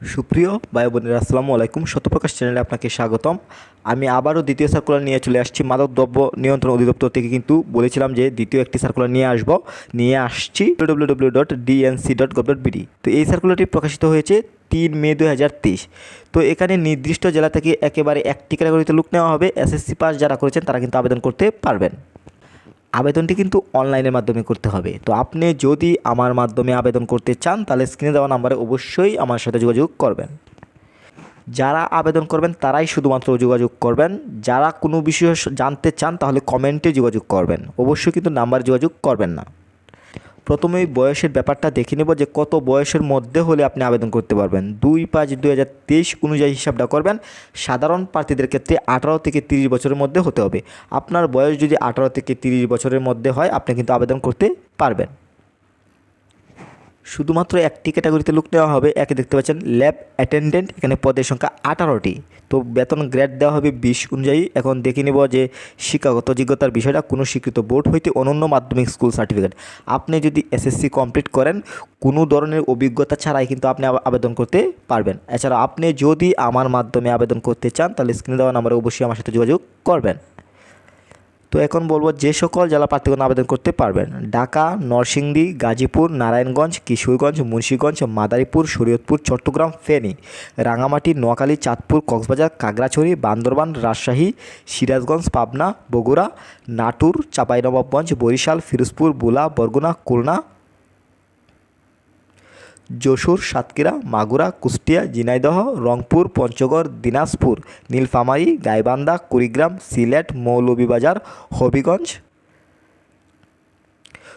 সুপ্রিয় ভাই বোনেরা, আসসালামু আলাইকুম। সত্যপ্রকাশ চ্যানেলে আপনাকে স্বাগতম। আমি আবারও দ্বিতীয় সার্কুলার নিয়ে চলে আসছি মাদক দ্রব্য নিয়ন্ত্রণ অধিদপ্তর থেকে। কিন্তু বলেছিলাম যে দ্বিতীয় একটি সার্কুলার নিয়ে আসব, নিয়ে আসছি ডব্লিউ ডট ডট বিডি তো এই সার্কুলারটি প্রকাশিত হয়েছে তিন মে দু হাজার তেইশ। তো এখানে নির্দিষ্ট জেলা থেকে একেবারে একটি ক্যাটাগরিতে লুক নেওয়া হবে। এসএসসি পাস যারা করেছেন তারা কিন্তু আবেদন করতে পারবেন। আবেদনটি কিন্তু অনলাইনের মাধ্যমে করতে হবে। তো আপনি যদি আমার মাধ্যমে আবেদন করতে চান, তাহলে স্ক্রিনে দেওয়া নাম্বারে অবশ্যই আমার সাথে যোগাযোগ করবেন। যারা আবেদন করবেন, তারাই শুধুমাত্র যোগাযোগ করবেন। যারা কোনো বিষয়ে জানতে চান, তাহলে কমেন্টে যোগাযোগ করবেন। অবশ্যই কিন্তু নাম্বার যোগাযোগ করবেন না। প্রথমে বয়সের ব্যাপারটা দেখে নেব যে কত বয়সের মধ্যে হলে আপনি আবেদন করতে পারবেন। দুই পাঁচ দুই হাজার তেইশ অনুযায়ী হিসাবটা করবেন। সাধারণ প্রার্থীদের ক্ষেত্রে আঠারো থেকে তিরিশ বছরের মধ্যে হতে হবে। আপনার বয়স যদি আঠারো থেকে তিরিশ বছরের মধ্যে হয়, আপনি কিন্তু আবেদন করতে পারবেন। শুধুমাত্র একটি ক্যাটাগরিতে লোক নেওয়া হবে। একে দেখতে পাচ্ছেন ল্যাব অ্যাটেন্ডেন্ট এখানে পদের সংখ্যা আঠারোটি। তো বেতন গ্রেড দেওয়া হবে বিশ অনুযায়ী। এখন দেখে নেব যে শিক্ষাগত যোগ্যতার বিষয়টা। কোনো স্বীকৃত বোর্ড হইতে অনন্য মাধ্যমিক স্কুল সার্টিফিকেট আপনি যদি এসএসসি কমপ্লিট করেন, কোনো ধরনের অভিজ্ঞতা ছাড়াই কিন্তু আপনি আবেদন করতে পারবেন। এছাড়া আপনি যদি আমার মাধ্যমে আবেদন করতে চান, তাহলে স্ক্রিনে দেওয়া নাম্বারে অবশ্যই আমার সাথে যোগাযোগ করবেন। তো এখন বলব যে সকল জেলা প্রার্থীগণ আবেদন করতে পারবেন, ঢাকা, নরসিংদী, গাজীপুর, নারায়ণগঞ্জ, কিশোরগঞ্জ, মুন্সীগঞ্জ, মাদারীপুর, শরীয়তপুর, চট্টগ্রাম, ফেনী রাঙামাটি নোয়াখালী, চাঁদপুর, কক্সবাজার, কাগড়াছড়ি, বান্দরবান, রাজশাহী, সিরাজগঞ্জ, পাবনা, বগুড়া, নাটুর, চাঁপাইনবাবগঞ্জ, বরিশাল, ফিরোজপুর, বুলা, বরগুনা, খুলনা যশোর, সাতক্ষীরা, মাগুরা, কুষ্টিয়া, ঝিনাইদহ, রংপুর, পঞ্চগড়, দিনাজপুর, নীলফামারী, গাইবান্ধা, কুড়িগ্রাম, সিলেট, মৌলভীবাজার, হবিগঞ্জ,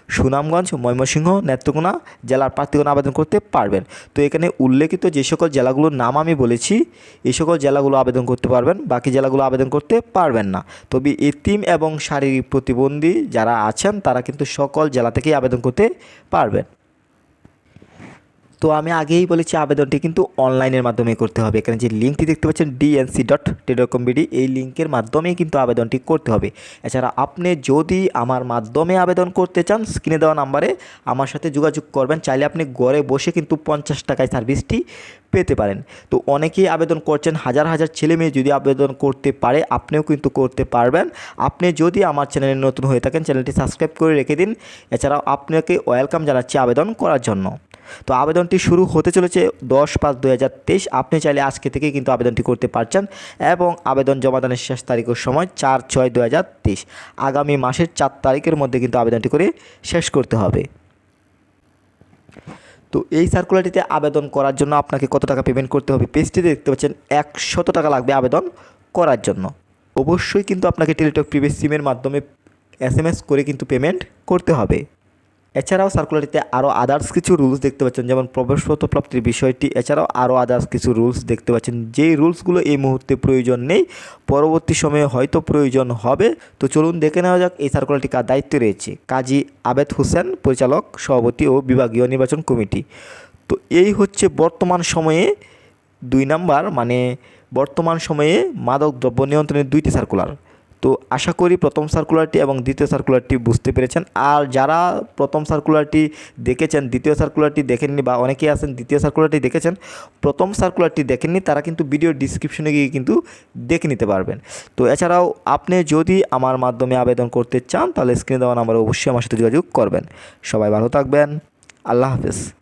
সুনামগঞ্জ, ময়মনসিংহ, নেত্রকোনা জেলার প্রার্থীগণ আবেদন করতে পারবেন। তো এখানে উল্লেখিত যে সকল জেলাগুলোর নাম আমি বলেছি, এই সকল জেলাগুলো আবেদন করতে পারবেন, বাকি জেলাগুলো আবেদন করতে পারবেন না। তবে এতিম এবং শারীরিক প্রতিবন্ধী যারা আছেন, তারা কিন্তু সকল জেলা থেকেই আবেদন করতে পারবেন। তো আমি আগেই বলেছি আবেদনটি কিন্তু অনলাইনের মাধ্যমে করতে হবে। এখানে যে লিঙ্কটি দেখতে পাচ্ছেন ডিএনসি ডট টেলিকম বিডি এই লিঙ্কের মাধ্যমেই কিন্তু আবেদনটি করতে হবে। এছাড়া আপনি যদি আমার মাধ্যমে আবেদন করতে চান, স্ক্রিনে দেওয়া নাম্বারে আমার সাথে যোগাযোগ করবেন। চাইলে আপনি ঘরে বসে কিন্তু পঞ্চাশ টাকায় সার্ভিসটি পেতে পারেন। তো অনেকেই আবেদন করছেন, হাজার হাজার ছেলে মেয়ে যদি আবেদন করতে পারে, আপনিও কিন্তু করতে পারবেন। আপনি যদি আমার চ্যানেলে নতুন হয়ে থাকেন, চ্যানেলটি সাবস্ক্রাইব করে রেখে দিন। এছাড়াও আপনাকে ওয়েলকাম জানাচ্ছি আবেদন করার জন্য। তো আবেদনটি শুরু হতে চলেছে দশ পাঁচ দু আপনি চাইলে আজকে থেকেই কিন্তু আবেদনটি করতে পারছেন এবং আবেদন জমাদানের শেষ তারিখের সময় চার ছয় দু আগামী মাসের চার তারিখের মধ্যে কিন্তু আবেদনটি করে শেষ করতে হবে। তো এই সার্কুলারটিতে আবেদন করার জন্য আপনাকে কত টাকা পেমেন্ট করতে হবে? পেজটিতে দেখতে পাচ্ছেন একশত টাকা লাগবে আবেদন করার জন্য। অবশ্যই কিন্তু আপনাকে টেলিটক প্রিভিয়াস সিমের মাধ্যমে এস করে কিন্তু পেমেন্ট করতে হবে। এছাড়াও সার্কুলারটিতে আরও আদার্স কিছু রুলস দেখতে পাচ্ছেন। যেমন প্রবেশপত্র প্রাপ্তির বিষয়টি, এছাড়াও আরও আদার্স কিছু রুলস দেখতে পাচ্ছেন। যেই রুলসগুলো এই মুহূর্তে প্রয়োজন নেই, পরবর্তী সময়ে হয়তো প্রয়োজন হবে। তো চলুন দেখে নেওয়া যাক এই সার্কুলারটি কার দায়িত্বে রয়েছে। কাজী আবেদ হোসেন, পরিচালক, সভাপতি ও বিভাগীয় নির্বাচন কমিটি। তো এই হচ্ছে বর্তমান সময়ে দুই নাম্বার মানে বর্তমান সময়ে মাদক দ্রব্য নিয়ন্ত্রণের দুইটি সার্কুলার তো আশা করি প্রথম সার্কুলারটি এবং দ্বিতীয় সার্কুলারটি বুঝতে পেরেছেন। আর যারা প্রথম সার্কুলারটি দেখেছেন, দ্বিতীয় সার্কুলারটি দেখেননি বা অনেকেই আছেন, দ্বিতীয় সার্কুলারটি দেখেছেন, প্রথম সার্কুলারটি দেখেননি, তারা কিন্তু ভিডিও ডিসক্রিপশনে গিয়ে কিন্তু দেখে নিতে পারবেন। তো এছাড়াও আপনি যদি আমার মাধ্যমে আবেদন করতে চান, তাহলে স্ক্রিনে দেওয়া নাম্বারে অবশ্যই আমার সাথে যোগাযোগ করবেন। সবাই ভালো থাকবেন। আল্লাহ হাফেজ।